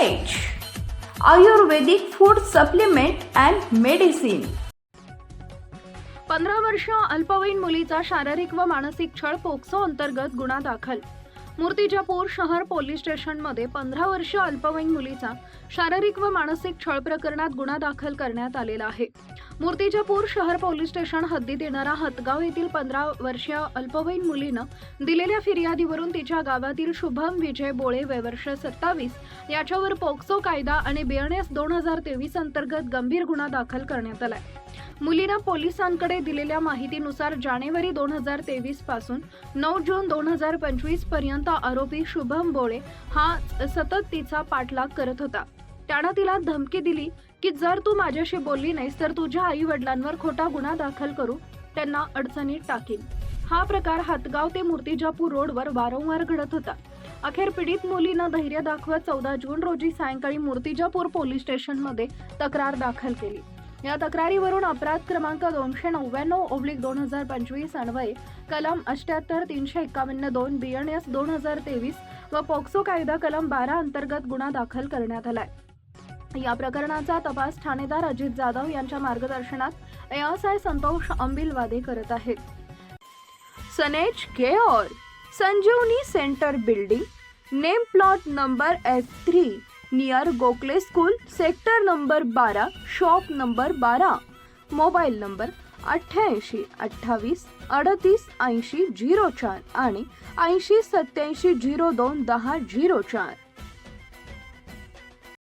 Ayurvedic food supplement and medicine पंधरा वर्ष अल्पवयीन मुलीचा शारीरिक व मानसिक छळ पोक्सो अंतर्गत गुन्हा दाखल. मूर्तिजापूर शहर पोलीस स्टेशनमध्ये पंधरा वर्ष अल्पवयीन मुलीचा शारीरिक व मानसिक छळ प्रकरणात गुन्हा दाखल करण्यात आलेला आहे. मूर्तिजापूर शहर पोलीस स्टेशन हद्दीत येणारा हतगाव येथील पंधरा वर्षीय अल्पवयीन मुलीनं दिलेल्या फिर्यादीवरून तिच्या गावातील शुभम विजय बोळे वयवर्ष सत्तावीस याच्यावर पोक्सो कायदा आणि बीएनएस दोन हजार तेवीस अंतर्गत गंभीर गुन्हा दाखल करण्यात आलाय. मुलीनं पोलिसांकडे दिलेल्या माहितीनुसार जानेवारी दोन हजार तेवीसपासून नऊ जून दोन हजार पंचवीसपर्यंत आरोपी शुभम बोळे हा सतत तिचा पाठलाग करत होता. त्यानं तिला धमकी दिली की जर तू माझ्याशी बोलली नाहीस तर तुझ्या आई वडिलांवर खोटा गुन्हा दाखल करू त्यांना अडचणीत टाकीन. हा प्रकार हातगाव ते मूर्तिजापूर रोडवर वारंवार घडत होता. अखेर पीडित मुलीनं धैर्य दाखवत चौदा जून रोजी सायंकाळी मूर्तिजापूर पोलीस स्टेशनमध्ये तक्रार दाखल केली. या तक्रारीवरून अपराध क्रमांक दोनशे नव्याण्णव ओब्लिक दोन हजार पंचवीस अन्वये कलम अष्ट्याहत्तर तीनशे एकावन्न दोन बी एन एस दोन हजार तेवीस व पोक्सो कायदा कलम बारा अंतर्गत गुन्हा दाखल करण्यात आलाय. या प्रकरणाचा तपास ठाणेदार अजित जाधव यांच्या मार्गदर्शनात एएसआय संतोष अंबिलवादे करत आहेत. सनेज care Sanjivani centre building name plot number F three near Gokhale school sector number बारा शॉप नंबर बारा मोबाईल नंबर अठ्ठ्याऐंशी अठ्ठावीस अडतीस ऐंशी झिरो चार आणि ऐंशी सत्याऐंशी झिरो दोन दहा झिरो चार.